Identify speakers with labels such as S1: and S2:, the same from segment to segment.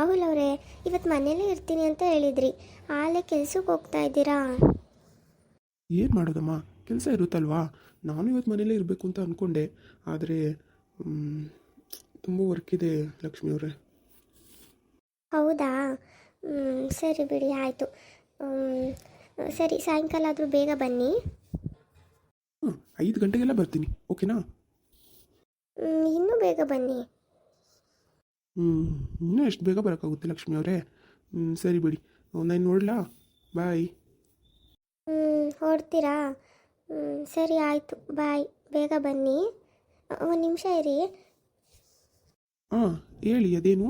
S1: ರಾಹುಲ್ ಅವರೇ ಇವತ್ತು ಮನೇಲೇ ಇರ್ತೀನಿ ಅಂತ ಹೇಳಿದ್ರಿ. ಆಲೇ ಕೆಲ್ಸಕ್ಕೆ ಹೋಗ್ತಾ ಇದ್ದೀರಾ?
S2: ಏನು ಮಾಡೋದಮ್ಮ? ಕೆಲಸ ಇರುತ್ತಲ್ವಾ? ನಾನು ಇವತ್ತು ಮನೇಲೇ ಇರಬೇಕು ಅಂತ ಅಂದ್ಕೊಂಡೆ ಆದರೆ ತುಂಬ ವರ್ಕ್ ಇದೆ ಲಕ್ಷ್ಮಿ ಅವರೇ.
S1: ಹೌದಾ? ಸರಿ ಬಿಡಿ ಆಯಿತು. ಸರಿ ಸಾಯಂಕಾಲ ಆದರೂ ಬೇಗ ಬನ್ನಿ.
S2: ಹ್ಞೂ ಐದು ಗಂಟೆಗೆಲ್ಲ ಬರ್ತೀನಿ ಓಕೆನಾ?
S1: ಇನ್ನೂ ಬೇಗ ಬನ್ನಿ.
S2: ಹ್ಞೂ ಇನ್ನೂ ಎಷ್ಟು ಬೇಗ ಬರೋಕ್ಕಾಗುತ್ತೆ ಲಕ್ಷ್ಮಿ ಅವರೇ? ಹ್ಞೂ ಸರಿ ಬಿಡಿ. ನಾನು ನೋಡಲಾ? ಬಾಯ್
S1: ಹೊರಡ್ತೀರಾ ಹ್ಮ್, ಸರಿ ಆಯಿತು. ಬಾಯ್ ಬೇಗ ಬನ್ನಿ. ಒಂದು ನಿಮಿಷ ಇರಿ.
S2: ಹಾಂ ಹೇಳಿ ಅದೇನು?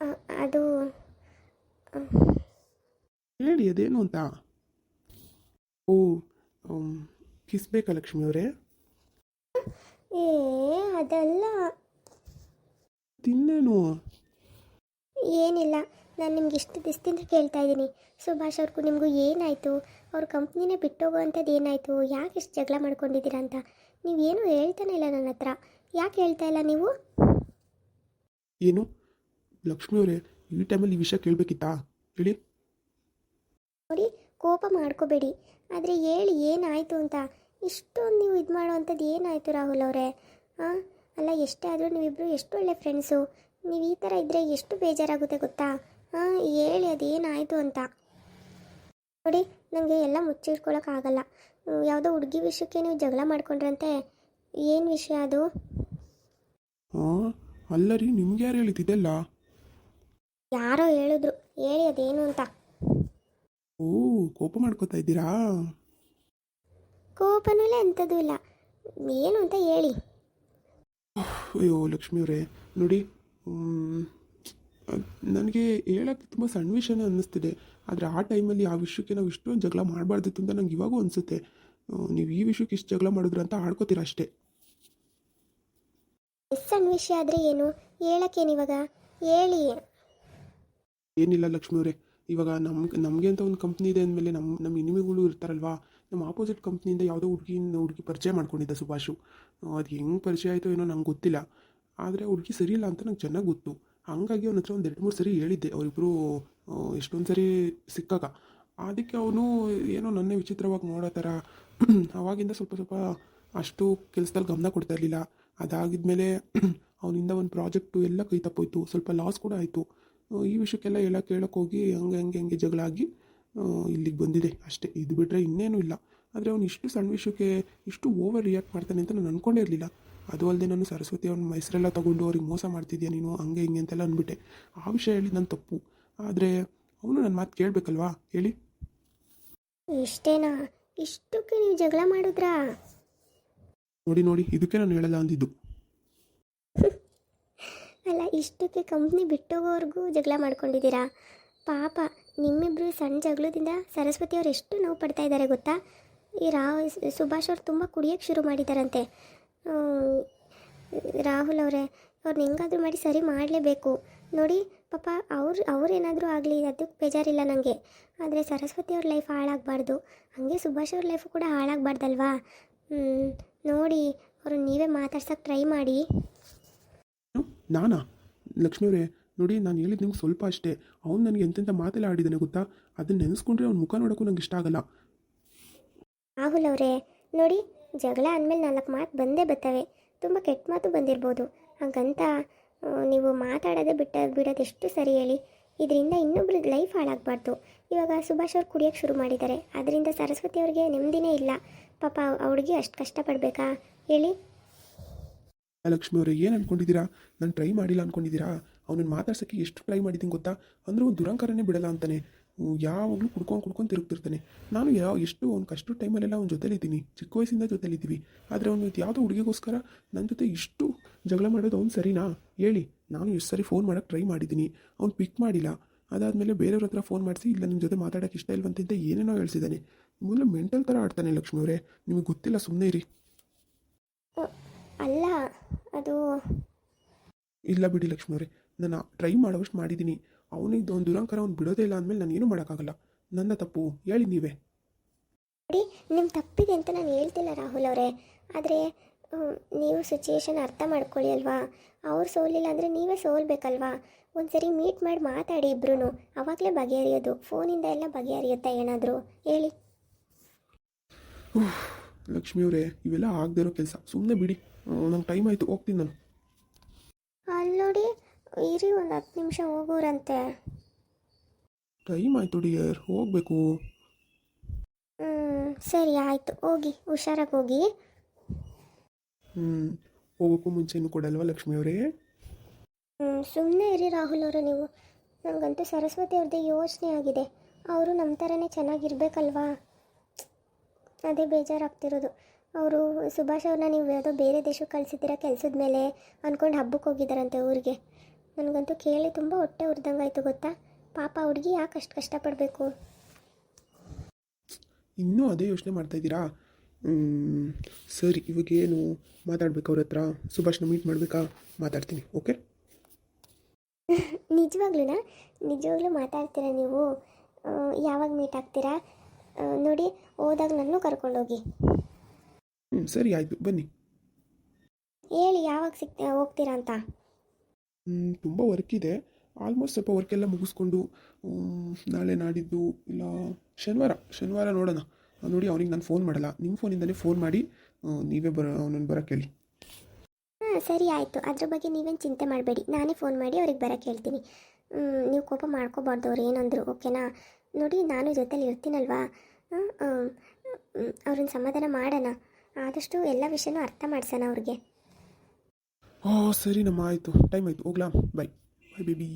S1: ಅ, ಅದು
S2: ಹೇಳಿ ಅದೇನು ಅಂತ? ಓ ಕಿಸ್ಬೇಕಾ ಲಕ್ಷ್ಮಿ ಅವರೇ?
S1: ಏ ಅದಲ್ಲ.
S2: ತಿನ್ನೇನು?
S1: ಏನಿಲ್ಲ. ನಾನು ನಿಮ್ಗೆ ಇಷ್ಟು ದಿವಸದಿಂದ ಕೇಳ್ತಾ ಇದ್ದೀನಿ. ಸುಭಾಷ್ ಅವ್ರಿಗೂ ನಿಮಗೂ ಏನಾಯಿತು? ಅವ್ರ ಕಂಪ್ನಿನೇ ಬಿಟ್ಟೋಗೋ ಅಂಥದ್ದು ಏನಾಯಿತು? ಯಾಕೆ ಇಷ್ಟು ಜಗಳ ಮಾಡ್ಕೊಂಡಿದ್ದೀರಾ ಅಂತ? ನೀವೇನು ಹೇಳ್ತಾನೆ ಇಲ್ಲ ನನ್ನ ಹತ್ರ. ಯಾಕೆ ಹೇಳ್ತಾ ಇಲ್ಲ ನೀವು?
S2: ಏನು? ಲಕ್ಷ್ಮಿ ಅವರೇ ಈ ಟೈಮಲ್ಲಿ ಈ ವಿಷಯ ಕೇಳಬೇಕಿತ್ತಾ? ಹೇಳಿ.
S1: ನೋಡಿ ಕೋಪ ಮಾಡ್ಕೋಬೇಡಿ. ಆದರೆ ಹೇಳಿ ಏನಾಯಿತು ಅಂತ? ಇಷ್ಟೊಂದು ನೀವು ಇದು ಮಾಡೋ ಅಂಥದ್ದು ಏನಾಯಿತು ರಾಹುಲ್ ಅವರೇ? ಹಾಂ ಅಲ್ಲ ಎಷ್ಟೇ ಆದರೂ ನೀವಿಬ್ಬರು ಎಷ್ಟು ಒಳ್ಳೆ ಫ್ರೆಂಡ್ಸು ನೀವು ಈ ಥರ ಇದ್ದರೆ ಎಷ್ಟು ಬೇಜಾರಾಗುತ್ತೆ ಗೊತ್ತಾ? ಹಾಂ ಹೇಳಿ ಅದೇನಾಯಿತು ಅಂತ. ನೋಡಿ ನನಗೆ ಎಲ್ಲ ಮುಚ್ಚಿಟ್ಕೊಳ್ಳೋಕ್ಕಾಗಲ್ಲ ಯಾವುದೋ ಹುಡುಗಿ ವಿಷಯಕ್ಕೆ ನೀವು ಜಗಳ ಮಾಡ್ಕೊಂಡ್ರಂತೆ. ಏನು ವಿಷಯ ಅದು?
S2: ಹಾಂ ಅಲ್ಲ ರೀ ನಿಮ್ಗೆ ಯಾರು ಹೇಳಿದ್ದಿದ್ದೆಲ್ಲ
S1: ಯಾರೋ ಹೇಳಿದ್ರು. ಹೇಳಿ ಅದೇನು ಅಂತ.
S2: ಓ ಕೋಪ ಮಾಡ್ಕೋತಾ ಇದ್ದೀರಾ?
S1: ಕೋಪನೂ ಇಲ್ಲ ಎಂಥದ್ದು ಇಲ್ಲ. ಏನು ಅಂತ ಹೇಳಿ.
S2: ಅಯ್ಯೋ ಲಕ್ಷ್ಮಿಯವರೇ ನೋಡಿ ನನಗೆ ಹೇಳೋಕ್ಕೆ ತುಂಬ ಸಣ್ಣ ವಿಷಯನೇ ಅನ್ನಿಸ್ತಿದೆ. ಆದರೆ ಆ ಟೈಮಲ್ಲಿ ಆ ವಿಷಯಕ್ಕೆ ನಾವು ಇಷ್ಟೊಂದು ಜಗಳ ಮಾಡಬಾರ್ದಿತ್ತು ಅಂತ ನಂಗೆ ಇವಾಗೂ ಅನಿಸುತ್ತೆ. ನೀವು ಈ ವಿಷಯಕ್ಕೆ ಇಷ್ಟು ಜಗಳ ಮಾಡಿದ್ರು ಅಂತ ಆಡ್ಕೋತೀರ ಅಷ್ಟೇ?
S1: ಸಣ್ಣ ವಿಷಯ ಆದರೆ ಏನು? ಹೇಳಕ್ಕೇನಿವಾಗ ಹೇಳಿ.
S2: ಏನಿಲ್ಲ ಲಕ್ಷ್ಮಿಯವರೇ ಇವಾಗ ನಮ್ಗೆ ನಮಗೆ ಅಂತ ಒಂದು ಕಂಪ್ನಿ ಇದೆ ಅಂದಮೇಲೆ ನಮ್ಮ ನಮ್ಮ ಇನಿಮಿಗಳು ಇರ್ತಾರಲ್ವಾ? ನಮ್ಮ ಆಪೋಸಿಟ್ ಕಂಪ್ನಿಯಿಂದ ಯಾವುದೋ ಹುಡುಗಿನ ಹುಡುಗಿ ಪರಿಚಯ ಮಾಡ್ಕೊಂಡಿದ್ದ ಸುಭಾಷು. ಅದು ಹೆಂಗೆ ಪರಿಚಯ ಆಯಿತು ಏನೋ ನಂಗೆ ಗೊತ್ತಿಲ್ಲ. ಆದರೆ ಹುಡುಗಿ ಸರಿ ಇಲ್ಲ ಅಂತ ನಂಗೆ ಚೆನ್ನಾಗಿ ಗೊತ್ತು. ಹಾಗಾಗಿ ಅವನ ಹತ್ರ ಒಂದು ಎರಡು ಮೂರು ಸರಿ ಹೇಳಿದ್ದೆ. ಅವರಿಬ್ಬರು ಎಷ್ಟೊಂದು ಸರಿ ಸಿಕ್ಕಾಗ. ಅದಕ್ಕೆ ಅವನು ಏನೋ ನನ್ನೇ ವಿಚಿತ್ರವಾಗಿ ನೋಡೋ ಥರ. ಅವಾಗಿಂದ ಸ್ವಲ್ಪ ಸ್ವಲ್ಪ ಅಷ್ಟು ಕೆಲಸದಲ್ಲಿ ಗಮನ ಕೊಡ್ತಾ ಇರಲಿಲ್ಲ. ಅದಾಗಿದ್ಮೇಲೆ ಅವನಿಂದ ಒಂದು ಪ್ರಾಜೆಕ್ಟು ಎಲ್ಲ ಕೈ ತಪ್ಪೋಯ್ತು. ಸ್ವಲ್ಪ ಲಾಸ್ ಕೂಡ ಆಯಿತು. ಈ ವಿಷಯಕ್ಕೆಲ್ಲ ಎಲ್ಲ ಕೇಳೋಕ್ಕೋಗಿ ಹೋಗಿ ಹಂಗೆ ಹಂಗೆ ಹಂಗೆ ಜಗಳ ಆಗಿ ಇಲ್ಲಿಗೆ ಬಂದಿದೆ. ಅಷ್ಟೇ ಇದು ಬಿಟ್ಟರೆ ಇನ್ನೇನು ಇಲ್ಲ. ಆದರೆ ಅವನು ಇಷ್ಟು ಸಣ್ಣ ವಿಷಯಕ್ಕೆ ಇಷ್ಟು ಓವರ್ ರಿಯಾಕ್ಟ್ ಮಾಡ್ತಾನೆ ಅಂತ ನಾನು ಅಂದ್ಕೊಂಡೇ ಇರಲಿಲ್ಲ. ಅದು ಅಲ್ಲದೆ ನಾನು ಸರಸ್ವತಿ ಅವ್ನ ಮೈಸೂರೆಲ್ಲ ತೊಗೊಂಡು ಅವ್ರಿಗೆ ಮೋಸ ಮಾಡ್ತಿದ್ಯಾ ನೀನು ಹಂಗೆ ಹಿಂಗೆ ಅಂತೆಲ್ಲ ಅಂದ್ಬಿಟ್ಟೆ. ಆ ವಿಷಯ ಹೇಳಿ ನನ್ನ ತಪ್ಪು. ಆದರೆ ಅವನು ನನ್ನ ಮಾತು ಕೇಳಬೇಕಲ್ವಾ? ಹೇಳಿ.
S1: ಇಷ್ಟೇನಾ ಇಷ್ಟಕ್ಕೆ ನೀವು ಜಗಳ ಮಾಡಿದ್ರಾ?
S2: ನೋಡಿ ನೋಡಿ ಇದಕ್ಕೆ ನಾನು ಹೇಳಲ್ಲ ಅಂದಿದ್ದು.
S1: ಅಲ್ಲ ಇಷ್ಟಕ್ಕೆ ಕಂಪ್ನಿ ಬಿಟ್ಟೋಗೋವರೆಗೂ ಜಗಳ ಮಾಡ್ಕೊಂಡಿದ್ದೀರಾ? ಪಾಪ. ನಿಮ್ಮಿಬ್ಬರು ಸಣ್ಣ ಜಗಳದಿಂದ ಸರಸ್ವತಿ ಅವ್ರು ಎಷ್ಟು ನೋವು ಪಡ್ತಾ ಇದ್ದಾರೆ ಗೊತ್ತಾ? ಈ ರಾವ್, ಸುಭಾಷ್ ಅವ್ರು ತುಂಬ ಕುಡಿಯೋಕ್ಕೆ ಶುರು ಮಾಡಿದ್ದಾರಂತೆ ರಾಹುಲ್ ಅವರೇ ಅವ್ರನ್ನ ಹೆಂಗಾದರೂ ಮಾಡಿ ಸರಿ ಮಾಡಲೇಬೇಕು. ನೋಡಿ, ಪಾಪ ಅವ್ರು ಅವ್ರೇನಾದರೂ ಆಗಲಿ ಅದಕ್ಕೆ ಬೇಜಾರಿಲ್ಲ ನನಗೆ ಆದರೆ ಸರಸ್ವತಿ ಅವ್ರ ಲೈಫ್ ಹಾಳಾಗಬಾರ್ದು. ಹಾಗೆ ಸುಭಾಷ್ ಅವ್ರ ಲೈಫು ಕೂಡ ಹಾಳಾಗಬಾರ್ದಲ್ವಾ? ನೋಡಿ ಅವ್ರನ್ನ ನೀವೇ ಮಾತಾಡ್ಸೋಕ್ಕೆ ಟ್ರೈ ಮಾಡಿ?
S2: ನಾನಾ? ಲಕ್ಷ್ಮಿಯವರೇ ನೋಡಿ ನಾನು ಹೇಳಿದ್ದು ನಿಮ್ಗೆ ಸ್ವಲ್ಪ ಅಷ್ಟೇ. ಅವ್ನು ನನಗೆ ಎಂತೆಂಥ ಮಾತೆಲ್ಲ ಆಡಿದ್ದಾನೆ ಗೊತ್ತಾ? ಅದನ್ನ ನೆನೆಸ್ಕೊಂಡ್ರೆ ಅವ್ನ ಮುಖ ನೋಡೋಕ್ಕೂ ನಂಗೆ ಇಷ್ಟ ಆಗಲ್ಲ.
S1: ರಾಹುಲ್ ಅವರೇ ನೋಡಿ ಜಗಳ ಅಂದಮೇಲೆ ನಾಲ್ಕು ಮಾತು ಬಂದೇ ಬರ್ತವೆ. ತುಂಬ ಕೆಟ್ಟ ಮಾತು ಬಂದಿರ್ಬೋದು. ಹಾಗಂತ ನೀವು ಮಾತಾಡೋದೇ ಬಿಟ್ಟ ಬಿಡೋದು ಎಷ್ಟು ಸರಿ ಹೇಳಿ. ಇದರಿಂದ ಇನ್ನೊಬ್ರ ಲೈಫ್ ಹಾಳಾಗಬಾರ್ದು. ಇವಾಗ ಸುಭಾಷ್ ಅವ್ರು ಕುಡಿಯೋಕ್ಕೆ ಶುರು ಮಾಡಿದ್ದಾರೆ. ಅದರಿಂದ ಸರಸ್ವತಿ ಅವ್ರಿಗೆ ನೆಮ್ಮದಿನೇ ಇಲ್ಲ. ಪಾಪ ಅವ್ರಿಗೆ ಅಷ್ಟು ಕಷ್ಟಪಡಬೇಕಾ? ಹೇಳಿ.
S2: ಲಕ್ಷ್ಮಿ ಅವರೇ ಏನು ಅಂದ್ಕೊಂಡಿದ್ದೀರಾ ನಾನು ಟ್ರೈ ಮಾಡಿಲ್ಲ ಅನ್ಕೊಂಡಿದ್ದೀರಾ? ಅವನನ್ನು ಮಾತಾಡ್ಸೋಕ್ಕೆ ಎಷ್ಟು ಟ್ರೈ ಮಾಡಿದ್ದೀನಿ ಗೊತ್ತಾ? ಅಂದರೆ ಒಂದು ದುರಂಕಾರನೇ ಬಿಡಲ್ಲ ಅಂತಾನೆ. ಯಾವಾಗಲೂ ಕುಡ್ಕೊಂಡು ಕುಡ್ಕೊಂಡು ತಿರುಗ್ತಿರ್ತಾನೆ. ನಾನು ಯಾವ ಎಷ್ಟು ಅವ್ನು ಕಷ್ಟ ಟೈಮಲ್ಲೆಲ್ಲ ಅವ್ನ ಜೊತೆಲಿದ್ದೀನಿ. ಚಿಕ್ಕ ವಯಸ್ಸಿಂದ ಜೊತೆಲಿದ್ದೀವಿ. ಆದರೆ ಅವನು ಯಾವುದೋ ಹುಡುಗಿಗೋಸ್ಕರ ನನ್ನ ಜೊತೆ ಇಷ್ಟು ಜಗಳ ಮಾಡೋದು ಅವ್ನು ಸರಿನಾ? ಹೇಳಿ. ನಾನು ಎಷ್ಟು ಸರಿ ಫೋನ್ ಮಾಡೋಕ್ಕೆ ಟ್ರೈ ಮಾಡಿದ್ದೀನಿ. ಅವ್ನು ಪಿಕ್ ಮಾಡಿಲ್ಲ. ಅದಾದಮೇಲೆ ಬೇರೆಯವ್ರ ಹತ್ರ ಫೋನ್ ಮಾಡಿಸಿ ಇಲ್ಲ ನಿಮ್ಮ ಜೊತೆ ಮಾತಾಡೋಕ್ಕೆ ಇಷ್ಟ ಇಲ್ವಂತ ಏನೇನೋ ಹೇಳ್ಸಿದ್ದಾನೆ ಮೊದಲು ಮೆಂಟಲ್ ಥರ ಆಡ್ತಾನೆ ಲಕ್ಷ್ಮಿ ಅವರೇ. ನಿಮಗೆ ಗೊತ್ತಿಲ್ಲ ಸುಮ್ಮನೆ ಇರಿ.
S1: ಅಲ್ಲ ಅದು
S2: ಇಲ್ಲ ಬಿಡಿ ಲಕ್ಷ್ಮಿ ಅವರೇ. ನಾನು ಟ್ರೈ ಮಾಡೋವಷ್ಟು ಮಾಡಿದ್ದೀನಿ ಅವನಿಗೆ ಒಂದು ದುರಂಕಾರ ಅವ್ನು ಬಿಡೋದೇ ಇಲ್ಲ ಅಂದಮೇಲೆ ನಾನು ಏನೂ ಮಾಡೋಕ್ಕಾಗಲ್ಲ. ನನ್ನ ತಪ್ಪು. ಹೇಳಿ ನೀವೇ.
S1: ನೋಡಿ ನಿಮ್ಮ ತಪ್ಪಿದೆ ಅಂತ ನಾನು ಹೇಳ್ತಿಲ್ಲ ರಾಹುಲ್ ಅವರೇ. ಆದರೆ ನೀವು ಸಿಚುಯೇಷನ್ ಅರ್ಥ ಮಾಡ್ಕೊಳ್ಳಿ ಅಲ್ವಾ? ಅವ್ರು ಸೋಲಿಲ್ಲ ಅಂದರೆ ನೀವೇ ಸೋಲ್ಬೇಕಲ್ವಾ? ಒಂದ್ಸರಿ ಮೀಟ್ ಮಾಡಿ ಮಾತಾಡಿ ಇಬ್ರು ಅವಾಗಲೇ ಬಗೆಹರಿಯೋದು. ಫೋನಿಂದ ಎಲ್ಲ ಬಗೆಹರಿಯುತ್ತಾ ಏನಾದರೂ? ಹೇಳಿ.
S2: ಲಕ್ಷ್ಮಿಯವರೇ ಇವೆಲ್ಲ ಆಗದೆ ಇರೋ ಕೆಲಸ. ಸುಮ್ಮನೆ ಬಿಡಿ. ನಂಗೆ ಟೈಮ್ ಆಯಿತು. ಹೋಗ್ತೀನಿ ನಾನು.
S1: ಇರಿ ಒಂದು ಹತ್ತು ನಿಮಿಷ ಹೋಗೋರಂತೆ.
S2: ಟೈಮ್ ಆಯ್ತು ಡಿಯರ್ ಹೋಗಬೇಕು.
S1: ಹ್ಞೂ ಸರಿ ಆಯಿತು ಹೋಗಿ ಹುಷಾರಾಗಿ ಹೋಗಿ.
S2: ಹ್ಞೂ ಹೋಗೋಕ್ಕೂ ಮುಂಚೆನೂ ಕೊಡಲ್ವಾ ಲಕ್ಷ್ಮಿಯವರೇ
S1: ಹ್ಞೂ ಸುಮ್ಮನೆ ಇರಿ ರಾಹುಲ್ ಅವರು ನೀವು. ನನಗಂತೂ ಸರಸ್ವತಿ ಅವ್ರದ್ದೇ ಯೋಚನೆ ಆಗಿದೆ. ಅವರು ನಮ್ಮ ಥರನೇ ಚೆನ್ನಾಗಿರ್ಬೇಕಲ್ವಾ? ಅದೇ ಬೇಜಾರಾಗ್ತಿರೋದು. ಅವರು ಸುಭಾಷ್ ಅವ್ರನ್ನ ನೀವು ಯಾವುದೋ ಬೇರೆ ದೇಶಕ್ಕೆ ಕಳಿಸಿದ್ದೀರಾ ಕೆಲಸದ ಮೇಲೆ ಅಂದ್ಕೊಂಡು ಹಬ್ಬಕ್ಕೆ ಹೋಗಿದ್ದಾರಂತೆ ಊರಿಗೆ. ನನಗಂತೂ ಕೇಳಿ ತುಂಬ ಹೊಟ್ಟೆ ಉರಿದಂಗಾಯ್ತು ಗೊತ್ತಾ? ಪಾಪ ಹುಡುಗಿ ಯಾಕೆ ಅಷ್ಟು ಕಷ್ಟಪಡಬೇಕು?
S2: ಇನ್ನೂ ಅದೇ ಯೋಚನೆ ಮಾಡ್ತಾ ಇದ್ದೀರಾ? ಹ್ಮ್, ಸರಿ ಇವಾಗೇನು ಮಾತಾಡ್ಬೇಕು ಅವ್ರ ಹತ್ರ? ಸುಭಾಷ್ನ ಮೀಟ್ ಮಾಡಬೇಕಾ? ಮಾತಾಡ್ತೀನಿ ಓಕೆ
S1: ನಿಜವಾಗ್ಲೂನಾ? ನಿಜವಾಗ್ಲೂ ಮಾತಾಡ್ತೀರಾ ನೀವು? ಯಾವಾಗ ಮೀಟ್ ಆಗ್ತೀರಾ? ನೋಡಿ ಹೋದಾಗ ನಾನು ಕರ್ಕೊಂಡೋಗಿ.
S2: ಹ್ಞೂ ಸರಿ ಆಯಿತು ಬನ್ನಿ.
S1: ಹೇಳಿ ಯಾವಾಗ ಸಿಗ್ತಾ ಹೋಗ್ತೀರಾ ಅಂತ?
S2: ತುಂಬ ವರ್ಕ್ ಇದೆ. ಆಲ್ಮೋಸ್ಟ್ ಸ್ವಲ್ಪ ವರ್ಕೆಲ್ಲ ಮುಗಿಸ್ಕೊಂಡು ನಾಳೆ ನಾಡಿದ್ದು ಇಲ್ಲ, ಶನಿವಾರ ಶನಿವಾರ ನೋಡೋಣ. ನೋಡಿ ಅವನಿಗೆ ನಾನು ಫೋನ್ ಮಾಡಲ್ಲ. ನಿಮ್ಮ ಫೋನಿಂದಲೇ ಫೋನ್ ಮಾಡಿ ನೀವೇ ಬರೋ, ಅವನನ್ನು ಬರೋಕ್ಕೆ ಹೇಳಿ
S1: ಹಾಂ, ಸರಿ ಆಯಿತು. ಅದ್ರ ಬಗ್ಗೆ ನೀವೇನು ಚಿಂತೆ ಮಾಡಬೇಡಿ. ನಾನೇ ಫೋನ್ ಮಾಡಿ ಅವ್ರಿಗೆ ಬರೋಕ್ಕೆ ಹೇಳ್ತೀನಿ ನೀವು ಕೋಪ ಮಾಡ್ಕೋಬಾರ್ದು ಅವ್ರು ಏನಂದ್ರು ಓಕೆನಾ ನೋಡಿ, ನಾನು ಜೊತೆಲಿ ಇರ್ತೀನಲ್ವಾ? ಅವ್ರನ್ನ ಸಮಾಧಾನ ಮಾಡೋಣ. ಆದಷ್ಟು ಎಲ್ಲ ವಿಷಯನೂ ಅರ್ಥ ಮಾಡ್ಸೋಣ ಅವ್ರಿಗೆ.
S2: ಹಾಂ, ಸರಿ ನಮ್ಮ ಆಯಿತು. ಟೈಮ್ ಆಯಿತು. ಹೋಗ್ಲಾ? Bye bye baby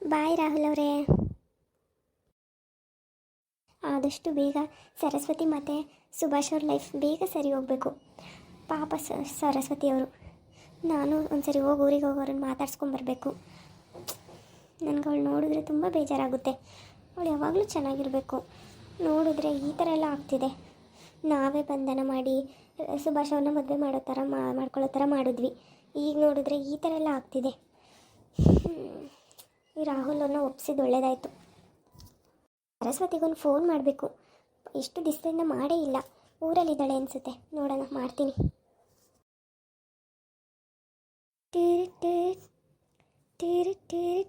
S1: bye Rahul ಅವರೇ. ಆದಷ್ಟು ಬೇಗ ಸರಸ್ವತಿ ಮತ್ತು ಸುಭಾಷ್ ಅವ್ರ ಲೈಫ್ ಬೇಗ ಸರಿ ಹೋಗಬೇಕು. ಪಾಪ ಸರಸ್ವತಿ ಅವರು. ನಾನು ಒಂದ್ಸರಿ ಹೋಗಿ ಊರಿಗೆ ಹೋಗೋರನ್ನ ಮಾತಾಡ್ಸ್ಕೊಂಬರ್ಬೇಕು ನನಗೆ ಅವಳು ನೋಡಿದ್ರೆ ತುಂಬ ಬೇಜಾರಾಗುತ್ತೆ. ಅವಳು ಯಾವಾಗಲೂ ಚೆನ್ನಾಗಿರಬೇಕು. ನೋಡಿದ್ರೆ ಈ ಥರ ಎಲ್ಲ ಆಗ್ತಿದೆ. ನಾವೇ ಬಂಧನ ಮಾಡಿ ಅಹ್, ಸುಭಾಷ್ ಅವ್ರನ್ನ ಮದುವೆ ಮಾಡೋ ಥರ ಮಾಡ್ಕೊಳ್ಳೋ ಥರ ಮಾಡಿದ್ವಿ. ಈಗ ನೋಡಿದ್ರೆ ಈ ಥರ ಎಲ್ಲ ಆಗ್ತಿದೆ. ಈ ರಾಹುಲ್ ಅವ್ರನ್ನ ಒಪ್ಸಿದ್ದು ಒಳ್ಳೇದಾಯಿತು. ಸರಸ್ವತಿಗೊಂದು ಫೋನ್ ಮಾಡಬೇಕು. ಇಷ್ಟು ದಿವಸದಿಂದ ಮಾಡೇ ಇಲ್ಲ. ಊರಲ್ಲಿದ್ದಾಳೆ ಅನಿಸುತ್ತೆ. ನೋಡೋಣ ಮಾಡ್ತೀನಿ. ಟಿರಿ ಟಿರಿ ಟಿರಿ ಟಿರಿ.